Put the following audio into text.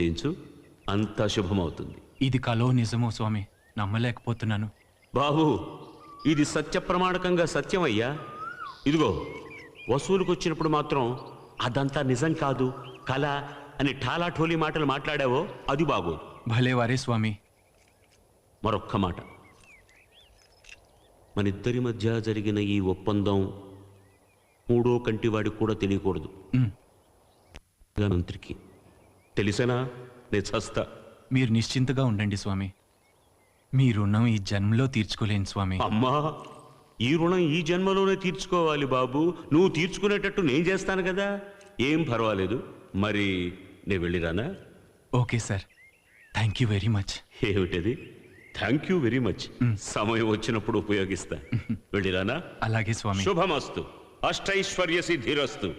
చేయించు అంతా శుభమవుతుంది. ఇది కలో నిజమో స్వామి నమ్మలేకపోతున్నాను. బాబు ఇది సత్య ప్రమాణకంగా సత్యమయ్యా. ఇదిగో వసూలుకు వచ్చినప్పుడు మాత్రం అదంతా నిజం కాదు కళ అని ఠాలాఠోలి మాటలు మాట్లాడావో అది బాగోదు భలే వారే స్వామి. మరొక్క మాట. మన ఇద్దరి మధ్య జరిగిన ఈ ఒప్పందం మూడో కంటి వాడికి కూడా తెలియకూడదు. మంత్రికి. తెలిసేనా? నేను చస్తా. మీరు నిశ్చింతగా ఉండండి స్వామి. మీ రుణం ఈ జన్మలో తీర్చుకోలేను స్వామి. అమ్మా ఈ రుణం ఈ జన్మలోనే తీర్చుకోవాలి బాబు. నువ్వు తీర్చుకునేటట్టు నేను చేస్తాను కదా. ఏం పర్వాలేదు. మరి నేను వెళ్ళిరానా okay sir. Thank you very much ఏమిటది? థ్యాంక్ యూ వెరీ మచ్ సమయం వచ్చినప్పుడు ఉపయోగిస్తా. వెళ్ళిరానా అలాగే స్వామి. శుభమస్తు. అష్టైశ్వర్య సిద్ధిరస్తు.